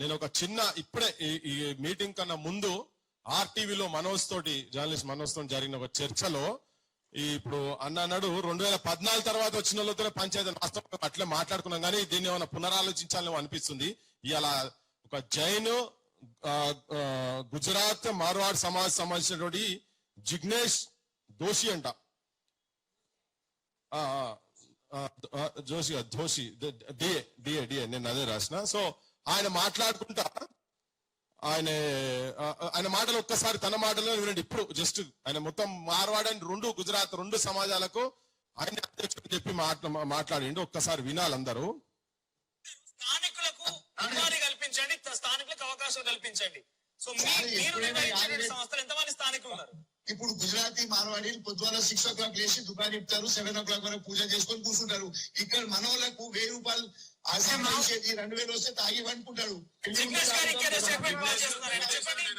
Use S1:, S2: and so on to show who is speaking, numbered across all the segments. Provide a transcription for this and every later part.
S1: నేను ఒక చిన్న ఇప్పుడే ఈ- మీటింగ్ కన్నా ముందు ఆర్టీవీలో మనోజ్ తోటి జర్నలిస్ట్ మనోజ్ తోటి జరిగిన ఒక చర్చలో ఈ ఇప్పుడు అన్న అన్నాడు రెండు వేల పద్నాలుగు తర్వాత వచ్చిన వాళ్ళతో పంచాయతీ వాస్తవం అట్లే మాట్లాడుకున్నాం కానీ దీన్ని ఏమైనా పునరాలోచించాలని అనిపిస్తుంది. ఇలా ఒక జైన్ గుజరాత్ మార్వాడ్ సమాజ్ సంబంధించినటువంటి జిగ్నేష్ దోషి అంట. ఆ, Joshi Doshi DA DA DA నేను అదే రాసిన. సో ఆయన మాట్లాడుకుంటా ఆయన ఆయన మాటలు ఒక్కసారి తన మాటలో వినండి. ఇప్పుడు జస్ట్ ఆయన మొత్తం మార్వాడని రెండు గుజరాత్ రెండు సమాజాలకు ఆయన అధ్యక్షుడు చెప్పి మాట్లా మాట్లాడిండు. ఒక్కసారి వినాలి అందరూ.
S2: స్థానికులకు ఉపాధి కల్పించండి స్థానికులకు అవకాశం కల్పించండి. సో మీరు సంస్థలు ఎంతమంది స్థానికులు ఉన్నారు?
S3: ఇప్పుడు గుజరాతీ మార్వాడి పొద్దున సిక్స్ ఓ క్లాక్ లేచి దుకాణం ఇస్తారు సెవెన్ ఓ క్లాక్ వరకు పూజ చేసుకొని కూర్చుంటారు. ఇక్కడ మన వాళ్ళకు వెయ్యి రూపాయలు రెండు వేలు వస్తే తాగి
S2: చెప్పండి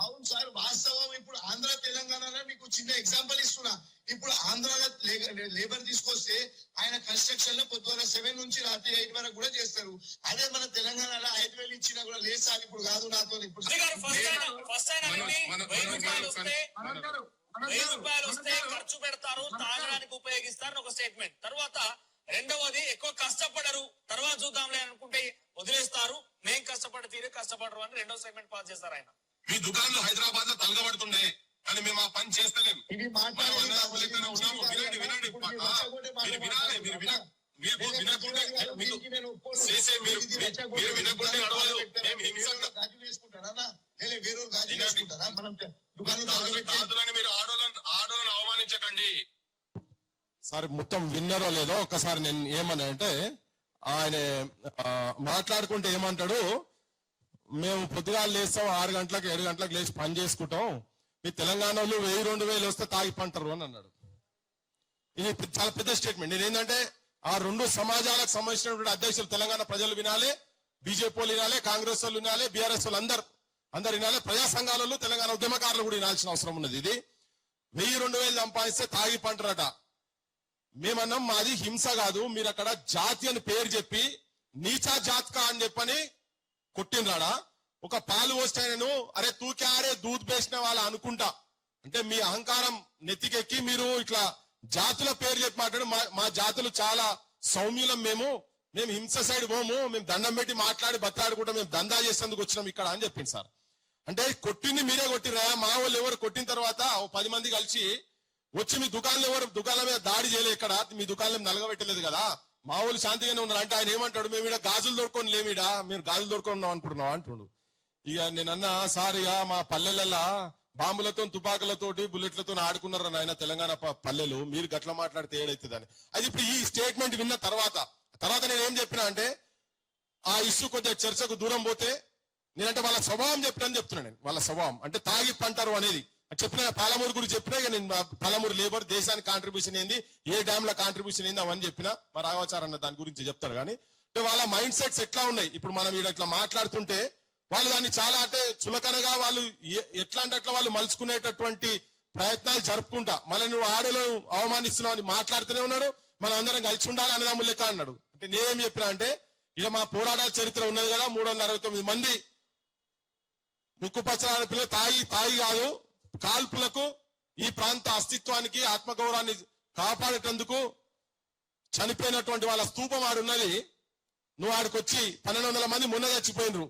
S3: అవును సార్ వాస్తవం ఇప్పుడు ఆంధ్ర తెలంగాణలో మీకు చిన్న ఎగ్జాంపుల్ ఇస్తున్నా. ఇప్పుడు ఆంధ్రాలో లే- లేబర్ తీసుకొస్తే ఆయన కన్స్ట్రక్షన్లో పొద్దున సెవెన్ నుంచి రాత్రి ఎయిట్ వరకు కూడా చేస్తారు. అదే మన తెలంగాణలో ఐదు వేలు ఇచ్చినా కూడా లేదు సార్ ఇప్పుడు కాదు నాతో ఇప్పుడు
S2: రూపాయలు వస్తే ఖర్చు పెడతారు. తాగడానికి ఉపయోగిస్తారు ఒక స్టేట్మెంట్ తర్వాత రెండవది ఎక్కువ కష్టపడరు తర్వాత చూద్దాంలే అనుకుంటే వదిలేస్తారు మేం కష్టపడి తీరే కష్టపడరు అని రెండో స్టేట్మెంట్ పాస్ చేస్తారు ఆయన
S1: మీ దుకాణాలు హైదరాబాద్లో తలగబడుతుండే కానీ మేము ఆ పని చేస్తలేం
S3: ఇది
S1: మనం
S3: మాట్లాడేది
S1: అందరం
S3: కాబట్టి
S1: లెక్కన ఉన్నాము. వినండి
S3: మీరు
S1: వినాలి మీరు విన మీరు వినకుంటే. చేసే మీరు మీరు వినకుంటే? మేము
S3: వేసుకుంటారా వేరే. వేసుకుంటారా? మనం దుకాణం
S1: సార్ మొత్తం విన్నారో లేదో ఒక్కసారి నేను ఏమన్నా అంటే ఆయన మాట్లాడుకుంటే ఏమంటాడు మేము పొద్దుగాలు లేస్తాం ఆరు గంటలకు ఏడు గంటలకు లేచి పని చేసుకుంటాం. మీ తెలంగాణలో వెయ్యి రెండు వేలు వస్తే తాగిపంటారు అని అన్నాడు. ఇది చాలా పెద్ద స్టేట్మెంట్ నేను ఏంటంటే ఆ రెండు సమాజాలకు సంబంధించినటువంటి అధ్యక్షులు తెలంగాణ ప్రజలు వినాలి బీజేపీ వాళ్ళు వినాలి కాంగ్రెస్ వాళ్ళు వినాలి బీఆర్ఎస్ వాళ్ళు అందరు అందరు వినాలి. ప్రజా సంఘాలలో తెలంగాణ ఉద్యమకారులు కూడా వినాల్సిన అవసరం ఉన్నది ఇది. వెయ్యి రెండు వేలు సంపాదిస్తే తాగి పంటరట. మేమన్నాం మాది హింస కాదు మీరు అక్కడ జాతి అని పేరు చెప్పి నీచా జాత్కా అని చెప్పని కొట్టినరాడా ఒక పాలు పోస్తాయనను అరే తూకారే దూద్ పేసిన వాళ్ళ అనుకుంటా. అంటే మీ అహంకారం నెత్తికెక్కి మీరు ఇట్లా జాతుల పేరు చెప్పి మాట్లాడు. మా మా జాతులు చాలా సౌమ్యులం మేము. మేము హింస సైడ్ పోము. మేము దండం పెట్టి మాట్లాడి బతలాడుకుంటాం. మేము దందా చేసేందుకు వచ్చినాం ఇక్కడ అని చెప్పింది సార్. అంటే కొట్టింది మీరే కొట్టిరా మా వాళ్ళు ఎవరు కొట్టిన తర్వాత పది మంది కలిసి వచ్చి మీ దుకాణంలో ఎవరు దుకాణం మీద దాడి చేయలేదు ఇక్కడ మీ దుకాణం నలగబెట్టలేదు కదా? మా వాళ్ళు శాంతిగానే ఉన్నారు. అంటే ఆయన ఏమంటాడు? మేము ఇక్కడ గాజులు దొరుకుని లేమిడా మీరు గాజులు దొరుకున్నాం అనుకుంటున్నాం అంటుండు. ఇక నేనన్నా సార్ ఇక మా పల్లెలల్లా బాంబులతో తుపాకులతోటి బుల్లెట్లతో ఆడుకున్నారు నాయన తెలంగాణ పల్లెలు? మీరు గట్ల మాట్లాడితే ఏడైతుందని. అది ఇప్పుడు ఈ స్టేట్మెంట్ విన్న తర్వాత. తర్వాత నేను ఏం చెప్పినా అంటే ఆ ఇష్యూ కొద్దిగా చర్చకు దూరం పోతే నేనంటే వాళ్ళ స్వభావం చెప్పినని చెప్తున్నాను నేను. వాళ్ళ స్వభావం. అంటే తాగి పంటారు అనేది. చెప్పిన పాలమూరు గురించి చెప్పినా నేను పాలమూరు లేబర్ దేశానికి కాంట్రిబ్యూషన్ ఏంది ఏ డ్యామ్లో కాంట్రిబ్యూషన్ ఏంది అవన్నీ చెప్పినా మా రాఘవాచార్ అన్న దాని గురించి చెప్తారు కానీ అంటే వాళ్ళ మైండ్ సెట్స్ ఎట్లా ఉన్నాయి? ఇప్పుడు మనం ఈడ ఇట్లా మాట్లాడుతుంటే వాళ్ళు దాన్ని చాలా అంటే చులకనగా వాళ్ళు ఎట్లా అంటే అట్లా వాళ్ళు మలుచుకునేటటువంటి ప్రయత్నాలు జరుపుకుంటా. మళ్ళీ నువ్వు ఆడలో అవమానిస్తున్నావు అని మాట్లాడుతూనే ఉన్నాడు మనం అందరం కలిసి ఉండాలి అన్నదమ్ములు లెక్క అన్నాడు. అంటే నేనేం చెప్పినా అంటే ఇక మా పోరాటాల చరిత్ర ఉన్నది కదా మూడు వందల అరవై తొమ్మిది మంది ముక్కు పచ్చల పిల్లలు తాగి తాగి కాదు కాల్పులకు ఈ ప్రాంత అస్తిత్వానికి ఆత్మగౌరవాన్ని కాపాడేటందుకు చనిపోయినటువంటి వాళ్ళ స్తూపం ఆడున్నది నువ్వు ఆడికి వచ్చి పన్నెండు వందల మంది మొన్న చచ్చిపోయినరు.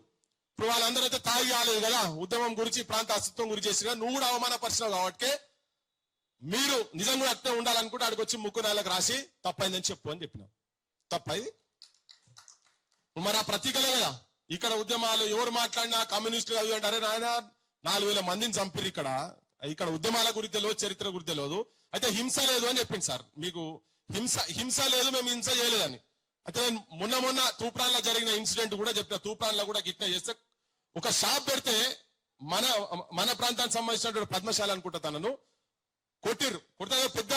S1: ఇప్పుడు వాళ్ళందరూ అయితే తాగి కాలేదు కదా. ఉద్యమం గురించి ప్రాంత అస్తిత్వం గురించి చేసిన నువ్వు కూడా అవమానపరిచినావు కాబట్టి మీరు నిజం కూడా అట్నే ఉండాలనుకుంటే ఆడికి వచ్చి ముక్కు నెలకు రాసి తప్పైందని చెప్పు అని చెప్పినావు తప్పది? మరి ఆ ప్రతీకలే కదా. ఇక్కడ ఉద్యమాలు ఎవరు మాట్లాడినా కమ్యూనిస్టులు అవి అంటారే. నాయన నాలుగు వేల మందిని చంపిరు ఇక్కడ. ఇక్కడ ఉద్యమాల గురించి తెలియదు చరిత్ర గురించి తెలియదు అయితే హింస లేదు అని చెప్పింది సార్. మీకు హింస హింస లేదు మేము హింస చేయలేదని. అయితే నేను మొన్న మొన్న తూప్రాన్లో జరిగిన ఇన్సిడెంట్ కూడా చెప్పిన. తూప్రాన్లో కూడా గిట్లా చేస్తే ఒక షాప్ పెడితే మన మన ప్రాంతానికి సంబంధించినటువంటి పద్మశాల అనుకుంటా తనను కొట్టిర్రు. కొడితే పెద్ద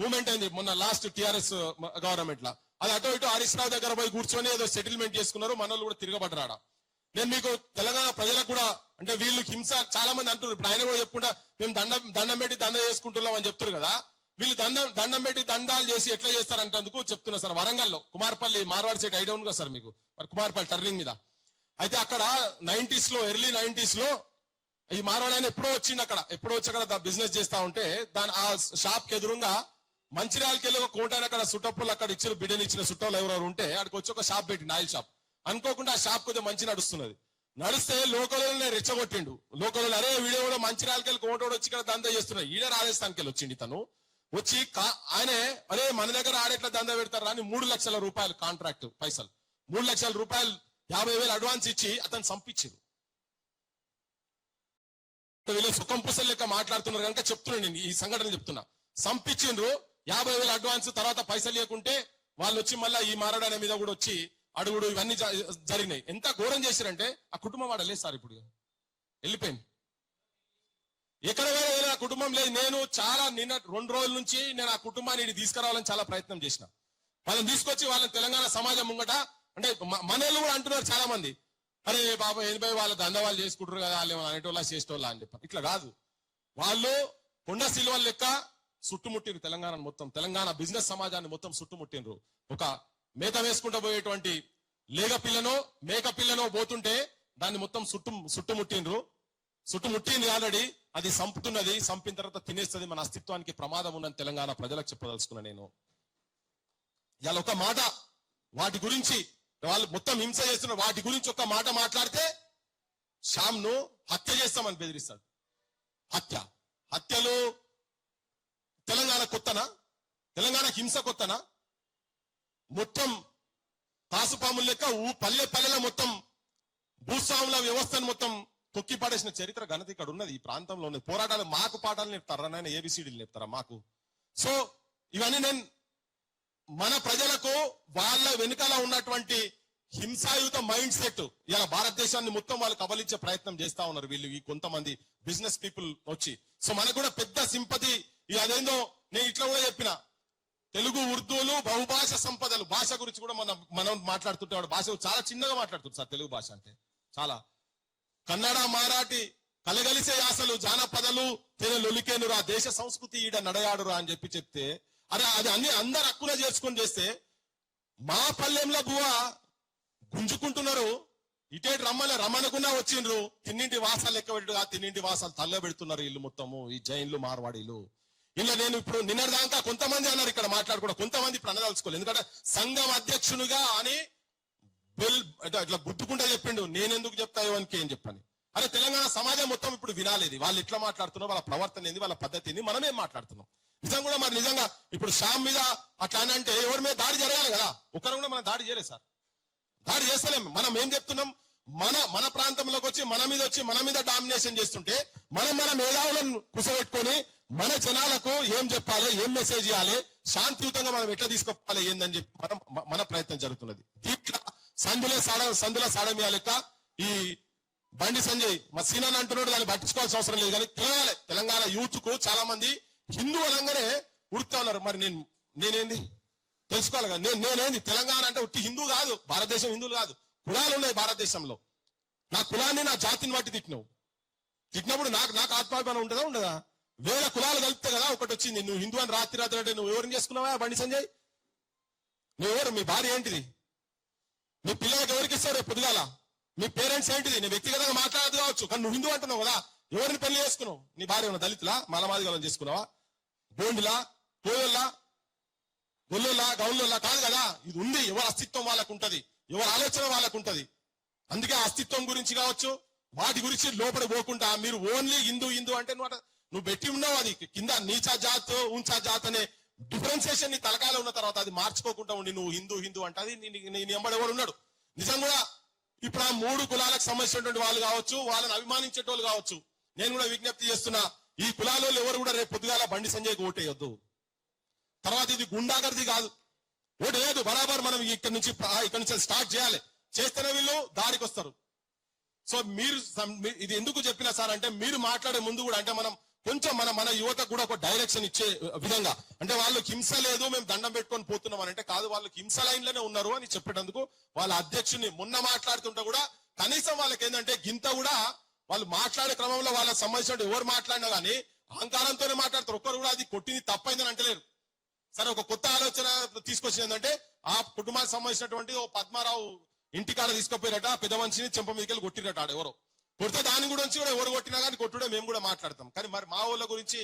S1: మూమెంట్ అయింది మొన్న లాస్ట్ టిఆర్ఎస్ గవర్నమెంట్ లా అది అటు ఇటు హరీష్ రావు దగ్గర పోయి కూర్చొని ఏదో సెటిల్మెంట్ చేసుకున్నారు. మనల్ని కూడా తిరగబడరాడా నేను మీకు తెలంగాణ ప్రజలకు కూడా అంటే వీళ్ళు హింస చాలా మంది అంటున్నారు. ఇప్పుడు ఆయన కూడా చెప్పుకుంటా మేము దండం దండం పెట్టి దండ చేసుకుంటున్నాం అని చెప్తారు కదా. వీళ్ళు దండం దండం పెట్టి దండాలు చేసి ఎట్లా చేస్తారంటందుకు చెప్తున్నా సార్. వరంగల్లో కుమార్పల్లి మార్వాడి సైడ్ ఐడౌన్ ఉంది కదా సార్ మీకు. మరి కుమార్పల్లి టర్నింగ్ మీద. అయితే అక్కడ నైన్టీస్లో ఎర్లీ నైన్టీస్లో ఈ మారవాడు ఆయన ఎప్పుడో వచ్చింది అక్కడ. ఎప్పుడో వచ్చి అక్కడ బిజినెస్ చేస్తా ఉంటే దాని ఆ షాప్కి ఎదురుగా మంచిర్యాలకి వెళ్ళి ఒక కోటాయన అక్కడ సుట్టప్పులు అక్కడ ఇచ్చిన బిడ్డని ఇచ్చిన సుట్టలు ఎవరెవరు ఉంటే అక్కడికి వచ్చి ఒక షాప్ పెట్టింది ఆయిల్ షాప్ అనుకోకుండా ఆ షాప్ కొద్దిగా మంచి నడుస్తున్నది. నడిస్తే లోకల్ రెచ్చగొట్టిండు. లోకల్లో అరే వీడియోలో మంచి మంచిర్యాలకి కోటోడు వచ్చి ఇక్కడ దందా చేస్తున్నాడు. ఈడ రాజస్థాన్కి వెళ్ళి వచ్చిండి తను వచ్చి ఆయనే అరే మన దగ్గర ఆడేట్లా దందా పెడతారా అని మూడు లక్షల రూపాయలు కాంట్రాక్ట్ పైసలు. మూడు లక్షల రూపాయలు యాభై వేలు అడ్వాన్స్ ఇచ్చి అతను సంపించారు వీళ్ళు సుఖం పుసలు లెక్క మాట్లాడుతున్నారు. కనుక చెప్తున్నాను నేను ఈ సంఘటన చెప్తున్నా. సంపించిండ్రు యాభై వేలు అడ్వాన్స్ తర్వాత పైసలు లేకుంటే వాళ్ళు వచ్చి మళ్ళీ ఈ మారడాని మీద కూడా వచ్చి అడుగుడు ఇవన్నీ జరిగినాయి. ఎంత ఘోరం చేశారంటే ఆ కుటుంబం వాడు లేదు సార్ ఇప్పుడు. వెళ్ళిపోయింది. ఎక్కడ ఆ కుటుంబం లేదు. నేను చాలా నిన్న రెండు రోజుల నుంచి నేను ఆ కుటుంబాన్ని తీసుకురావాలని చాలా ప్రయత్నం చేసిన. వాళ్ళని తీసుకొచ్చి వాళ్ళని తెలంగాణ సమాజం ముంగట అంటే మనోళ్ళు కూడా అంటున్నారు చాలా మంది అరే బాబా ఎనభై వాళ్ళ దంద వాళ్ళు చేసుకుంటారు కదా వాళ్ళు అనేటోళ్ళ చేసేటోళ్ళ అని చెప్పి. ఇట్లా కాదు. వాళ్ళు కొండ సిల్వల్ లెక్క చుట్టుముట్టిరు తెలంగాణ మొత్తం. తెలంగాణ బిజినెస్ సమాజాన్ని మొత్తం చుట్టుముట్టినరు ఒక మేత వేసుకుంటూ పోయేటువంటి లేగ పిల్లనో మేక పిల్లనో పోతుంటే దాన్ని మొత్తం చుట్టు చుట్టుముట్టిండ్రు చుట్టుముట్టింది ఆల్రెడీ. అది సంపుతున్నది సంపిన తర్వాత తినేస్తుంది. మన అస్తిత్వానికి ప్రమాదం ఉన్నది తెలంగాణ ప్రజలకు చెప్పదలుచుకున్నా నేను. ఇవాళ ఒక మాట వాటి గురించి వాళ్ళు మొత్తం హింస చేస్తున్న వాటి గురించి ఒక మాట మాట్లాడితే శ్యామ్ను హత్య చేస్తామని బెదిరిస్తాడు. హత్య. హత్యలు తెలంగాణ కొత్తనా? తెలంగాణ హింస కొత్తనా? మొత్తం కాసుపాములు లెక్క ఊ పల్లె పల్లెల మొత్తం భూస్వాముల వ్యవస్థను మొత్తం తొక్కి పడేసిన చరిత్ర ఘనత ఇక్కడ ఉన్నది. ఈ ప్రాంతంలో ఉన్నది పోరాటాలు మాకు పాఠాలు నేర్పుతారా? నాయన ఏబిసిడీలు నేర్పుతారా మాకు? సో ఇవన్నీ నేను మన ప్రజలకు వాళ్ళ వెనుకల ఉన్నటువంటి హింసాయుత మైండ్ సెట్ ఇలా భారతదేశాన్ని మొత్తం వాళ్ళు కబలించే ప్రయత్నం చేస్తా ఉన్నారు వీళ్ళు ఈ కొంతమంది బిజినెస్ పీపుల్ వచ్చి. సో మనకు కూడా పెద్ద సింపతి ఈ అదేందో నేను ఇట్లా కూడా చెప్పిన. తెలుగు ఉర్దూలు బహుభాష సంపదలు భాష గురించి కూడా మనం మనం మాట్లాడుతుంటాడు భాష చాలా చిన్నగా మాట్లాడుతుంది సార్ తెలుగు భాష అంటే. చాలా. కన్నడ మరాఠీ కలగలిసే యాసలు జానపదలు తెలొలికేనురా దేశ సంస్కృతి ఈడ నడయాడురా అని చెప్పి చెప్తే అరే అది అన్ని అందరు అక్కున చేసుకొని చేస్తే మా పల్లెంలో బువ గుంజుకుంటున్నారు. ఇటేటి రమ్మని రమ్మనకుండా వచ్చిండ్రు. తిన్నింటి వాసాలు లెక్క పెట్టుగా తిన్నింటి వాసాలు తల్ల పెడుతున్నారు ఇల్లు మొత్తము ఈ జైన్లు మార్వాడీలు. ఇలా నేను ఇప్పుడు నిన్నటిదాకా కొంతమంది అన్నారు ఇక్కడ మాట్లాడుకున్నా కొంతమంది ఇప్పుడు అనదలుచుకోలేదు. ఎందుకంటే సంఘం అధ్యక్షునిగా అని బెల్ ఇట్లా గుర్తుకుంటా చెప్పిండు. నేనెందుకు చెప్తాయో అని ఏం చెప్పని? అరే తెలంగాణ సమాజం మొత్తం ఇప్పుడు వినాలేదు. వాళ్ళు ఎట్లా మాట్లాడుతున్నారు వాళ్ళ ప్రవర్తన ఏంది వాళ్ళ పద్ధతి ఏంది మనమేం మాట్లాడుతున్నాం. నిజం కూడా మరి నిజంగా ఇప్పుడు షామ్ మీద అట్లా అని అంటే ఎవరి మీద దాడి జరగాలి కదా? ఒకరు కూడా మనం దాడి చేయలేదు సార్. దాడి చేస్తలేం. మనం ఏం చెప్తున్నాం? మన మన ప్రాంతంలోకి వచ్చి మన మీద వచ్చి మన మీద డామినేషన్ చేస్తుంటే మనం మన మేధావులను కుసబెట్టుకొని మన జనాలకు ఏం చెప్పాలి ఏం మెసేజ్ ఇవ్వాలి శాంతియుతంగా మనం ఎట్లా తీసుకోవాలి ఏందని చెప్పి మనం మన ప్రయత్నం జరుగుతున్నది. దీంట్లో సందుల సాడ సందుల సాడమియా లెక్క ఈ బండి సంజయ్ మా సీనాన్ అంటున్నాడు దాన్ని పట్టించుకోవాల్సిన అవసరం లేదు. కానీ తెలంగాణ తెలంగాణ యూత్కు చాలా మంది హిందూ అనంగానే ఉన్నారు. మరి నేను నేనేంది? తెలుసుకోవాలి కదా. నేను నేనేంది? తెలంగాణ అంటే ఉట్టి హిందూ కాదు. భారతదేశం హిందువులు కాదు. కులాలు ఉన్నాయి భారతదేశంలో. నా కులాన్ని నా జాతిని బట్టి తిట్టినావు. తిట్టినప్పుడు నాకు నాకు ఆత్మాభిమానం ఉంటుందా ఉండదా? వేల కులాలు కలిపితే కదా ఒకటి వచ్చింది. నువ్వు హిందూ అని రాత్రి రాత్రి అంటే నువ్వు ఎవరిని చేసుకున్నావా? బండి సంజయ్? నువ్వు ఎవరు? మీ భార్య ఏంటిది? మీ పిల్లలకి ఎవరికి ఇస్తారు రేపు పొద్దుగాల? మీ పేరెంట్స్ ఏంటిది? నేను వ్యక్తిగతంగా మాట్లాడదు కావచ్చు కానీ నువ్వు హిందూ అంటున్నావు కదా? ఎవరిని పెళ్ళి చేసుకున్నావు? నీ భార్య ఉన్న దళితులా? మలమాదిగలం చేసుకున్నావా? బోండిలా? కోయల్లా గొల్లోలా? గౌన్లోలా కాదు కదా? ఇది ఉంది. ఎవరి అస్తిత్వం వాళ్ళకు ఉంటది ఎవరి ఆలోచన వాళ్ళకు ఉంటది అందుకే అస్తిత్వం గురించి కావచ్చు వాటి గురించి లోపల పోకుండా మీరు ఓన్లీ హిందూ హిందూ అంటే నువ్వు నువ్వు పెట్టి ఉన్నావు అది. కింద నీచా జాత్ ఉంచా జాత్ అనే డిఫరెన్సియేషన్ నీ తలకాయలో ఉన్న తర్వాత అది మార్చుకోకుండా ఉండి నువ్వు హిందూ హిందూ అంటే అది నీ- ఎంబడి ఎవడు ఉన్నాడు. నిజం కూడా ఇప్పుడు ఆ మూడు కులాలకు సంబంధించినటువంటి వాళ్ళు కావచ్చు వాళ్ళని అభిమానించేటోళ్ళు కావచ్చు నేను కూడా విజ్ఞప్తి చేస్తున్నా ఈ కులాలలో ఎవరు కూడా రేపు పొద్దుగాల బండి సంజయ్కి ఓటేయొద్దు. తర్వాత ఇది గుండాగర్ది కాదు. ఓటు లేదు బరాబర్ మనం ఇక్కడ నుంచి ఇక్కడ నుంచి స్టార్ట్ చేయాలి. చేస్తేనే వీళ్ళు దారికి వస్తారు. సో మీరు ఇది ఎందుకు చెప్పినా సార్ అంటే మీరు మాట్లాడే ముందు కూడా అంటే మనం కొంచెం మన మన యువతకు కూడా ఒక డైరెక్షన్ ఇచ్చే విధంగా. అంటే వాళ్ళకి హింస లేదు మేము దండం పెట్టుకొని పోతున్నాం అని అంటే కాదు వాళ్ళకి హింస లైన్లోనే ఉన్నారు అని చెప్పేటందుకు వాళ్ళ అధ్యక్షుని మొన్న మాట్లాడుతుంటే కూడా కనీసం వాళ్ళకి ఏంటంటే గింత కూడా వాళ్ళు మాట్లాడే క్రమంలో వాళ్ళకి సంబంధించిన ఎవరు మాట్లాడినా కానీ అహంకారంతోనే మాట్లాడతారు. ఒక్కరు కూడా అది కొట్టింది తప్పైందని అంటలేరు. సరే ఒక కొత్త ఆలోచన తీసుకొచ్చింది ఏంటంటే ఆ కుటుంబానికి సంబంధించినటువంటి ఓ పద్మారావు ఇంటికాడ తీసుకుపోయారట పెద్ద మనిషిని చెంప మీదకి కొట్టిరట ఆడ ఎవరో. కొడితే దాని గురించి కూడా ఎవరు కొట్టినా కానీ కొట్టుడే మేము కూడా మాట్లాడతాం. కానీ మరి మా ఊళ్ళ గురించి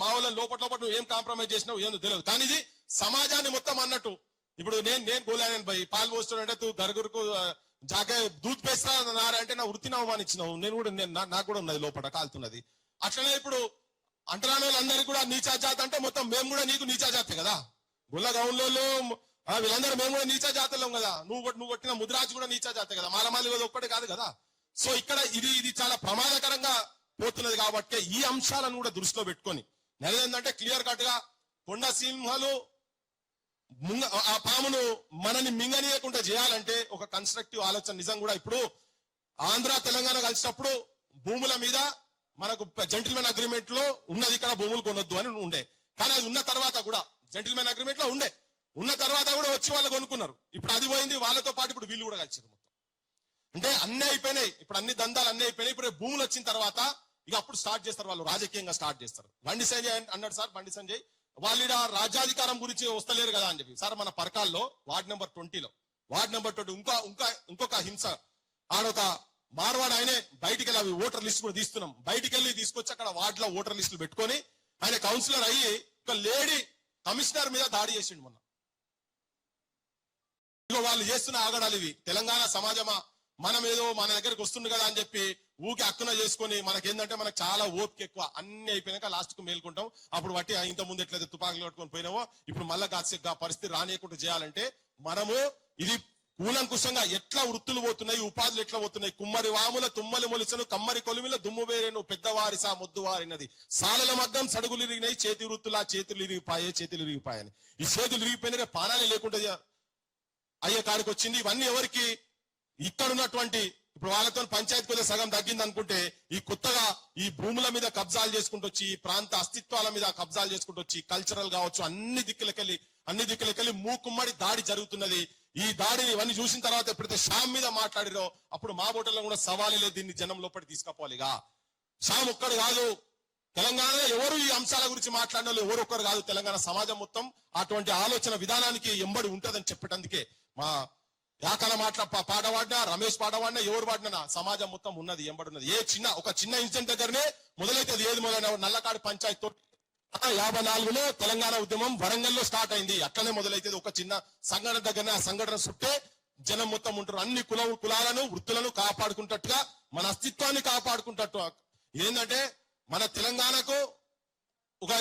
S1: మా ఊళ్ళ లోపల లోపల నువ్వు ఏం కాంప్రమైజ్ చేసినావు ఏందో తెలియదు. కానీ ఇది సమాజాన్ని మొత్తం అన్నట్టు. ఇప్పుడు నేను నేను గోలాయన్ భయ్ పాలు పోస్తున్నాడంటే తూ గరుగురుకు ఆ, జాకే దూద్ పేస్తా అంటే నా వృత్తిని అవమానించినావు. నేను కూడా నేను నాకు కూడా ఉన్నది లోపల కాలుతున్నది. అట్లనే ఇప్పుడు అంటరాని వాళ్ళందరికీ కూడా నీచా జాతి అంటే మొత్తం మేము కూడా నీకు నీచా జాతే కదా గుల్ల గౌన్లో వీళ్ళందరూ మేము కూడా నీచా జాతలం కదా. నువ్వు నువ్వు కొట్టిన ముద్రాజు కూడా నీచా జాతే కదా. మాలమాలి కదా ఒక్కటే కాదు కదా. సో ఇక్కడ ఇది ఇది చాలా ప్రమాదకరంగా పోతున్నది కాబట్టి ఈ అంశాలను కూడా దృష్టిలో పెట్టుకొని నెల ఏంటంటే క్లియర్ కట్గా కొండ సింహాలు ముంగ ఆ పామును మనని మింగనీయకుండా చేయాలంటే ఒక కన్స్ట్రక్టివ్ ఆలోచన నిజం కూడా ఇప్పుడు ఆంధ్ర తెలంగాణ కలిసినప్పుడు భూముల మీద మనకు జెంటిల్మెన్ అగ్రిమెంట్లో ఉన్నది ఇక్కడ భూములు కొనొద్దు అని ఉండే. కానీ అది ఉన్న తర్వాత కూడా జెంటిల్మెన్ అగ్రిమెంట్లో ఉండే. ఉన్న తర్వాత కూడా వచ్చి వాళ్ళు కొనుక్కున్నారు. ఇప్పుడు అది పోయింది వాళ్ళతో పాటు ఇప్పుడు వీళ్ళు కూడా కలిసారు మొత్తం. అంటే అన్ని అయిపోయినాయి. ఇప్పుడు అన్ని దందాలు అన్ని అయిపోయినాయి. ఇప్పుడు భూములు వచ్చిన తర్వాత ఇక అప్పుడు స్టార్ట్ చేస్తారు వాళ్ళు రాజకీయంగా స్టార్ట్ చేస్తారు. బండి సంజయ్ అన్నాడు సార్ బండి సంజయ్ వాళ్ళు రాజ్యాధికారం గురించి వస్తలేరు కదా అని చెప్పి. సార్ మన పరకాల్లో వార్డ్ నెంబర్ ట్వంటీలో వార్డ్ నెంబర్ ట్వంటీ ఇంకా ఇంకా ఇంకొక హింస. ఆడొక మార్వాడు ఆయనే బయటికి వెళ్ళి అవి ఓటర్ లిస్ట్ కూడా తీస్తున్నాం. బయటికి వెళ్ళి తీసుకొచ్చి అక్కడ వార్డ్లో ఓటర్ లిస్టులు పెట్టుకొని ఆయన కౌన్సిలర్ అయ్యి ఒక లేడీ కమిషనర్ మీద దాడి చేసిండు మొన్న. ఇగో వాళ్ళు చేస్తున్న ఆగడాలు ఇవి. తెలంగాణ సమాజమా? మనం ఏదో మన దగ్గరికి వస్తుంది కదా అని చెప్పి ఊకి అక్కున చేసుకొని మనకేందంటే మనకు చాలా ఓపిక ఎక్కువ. అన్ని అయిపోయినాక లాస్ట్కు మేల్కుంటాం. అప్పుడు బట్టి ఇంత ముందు ఎట్లయితే తుపాకులు పట్టుకొని పోయినామో ఇప్పుడు మళ్ళా కాసేపు పరిస్థితి రానియకుండా చేయాలంటే మనము ఇది కూలంకుశంగా ఎట్లా వృత్తులు పోతున్నాయి ఉపాధులు ఎట్లా పోతున్నాయి? కుమ్మరి వాముల తుమ్మలి మొలిసను కమ్మరి కొలిమిల దుమ్ము వేరేను పెద్దవారి సా ముద్దువారినది. సాలల మగ్గం సడుగులు ఇరిగినాయి చేతి వృత్తులా చేతులు ఇరిగిపాయే చేతులు ఇరిగిపాయని ఈ చేతులు ఇరిగిపోయిన పానాలే లేకుండా అయ్యే కాడికి వచ్చింది. ఇవన్నీ ఎవరికి? ఇక్కడ ఉన్నటువంటి ఇప్పుడు వాళ్ళతో పంచాయతీ కొద్దిగా సగం తగ్గింది అనుకుంటే ఈ కొత్తగా ఈ భూముల మీద కబ్జాలు చేసుకుంటూ వచ్చి ఈ ప్రాంత అస్తిత్వాల మీద కబ్జాలు చేసుకుంటూ వచ్చి కల్చరల్ కావచ్చు అన్ని దిక్కులకెళ్ళి అన్ని దిక్కులకెళ్ళి మూకుమ్మడి దాడి జరుగుతున్నది. ఈ దాడిని ఇవన్నీ చూసిన తర్వాత ఎప్పుడైతే షామ్ మీద మాట్లాడిరో అప్పుడు మా ఓటర్లో కూడా సవాలు దీన్ని జనం లోపలికి తీసుకుపోవాలిగా షామ్ ఒక్కడు కాదు. తెలంగాణ ఎవరు ఈ అంశాల గురించి మాట్లాడిన ఎవరు ఒక్కరు కాదు. తెలంగాణ సమాజం మొత్తం అటువంటి ఆలోచన విధానానికి ఎంబడి ఉంటదని చెప్పటందుకే మా యాకల మాట్లా పాట పాడినా రమేష్ పాట పాడినా ఎవరు పాడినా సమాజం మొత్తం ఉన్నది ఎంబడి ఉన్నది. ఏ చిన్న ఒక చిన్న ఇన్సిడెంట్ దగ్గరనే మొదలైతే ఏది మొదలైన నల్లకాడు పంచాయత్ తోటి యాభై నాలుగులో తెలంగాణ ఉద్యమం వరంగల్లో స్టార్ట్ అయింది. అట్లనే మొదలైతే ఒక చిన్న సంఘటన దగ్గరనే ఆ సంఘటన చుట్టే జనం మొత్తం ఉంటారు. అన్ని కుల కులాలను వృత్తులను కాపాడుకుంటట్టుగా మన అస్తిత్వాన్ని కాపాడుకుంటట్టు ఏంటంటే మన తెలంగాణకు ఒక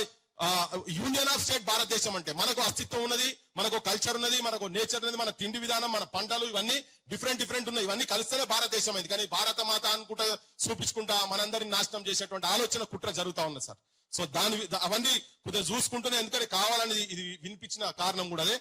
S1: యూనియన్ ఆఫ్ స్టేట్ భారతదేశం అంటే మనకు అస్తిత్వం ఉన్నది మనకు కల్చర్ ఉన్నది మనకు నేచర్ ఉన్నది మన తిండి విధానం మన పంటలు ఇవన్నీ డిఫరెంట్ డిఫరెంట్ ఉన్నాయి. ఇవన్నీ కలిస్తేనే భారతదేశం అయింది. కానీ భారత మాత అనుకుంటా చూపించుకుంటా మనందరిని నాశనం చేసేటువంటి ఆలోచన కుట్ర జరుగుతా ఉంది సార్. సో దాని అవన్నీ కొద్దిగా చూసుకుంటూనే ఎందుకంటే కావాలని ఇది వినిపించిన కారణం కూడా అదే.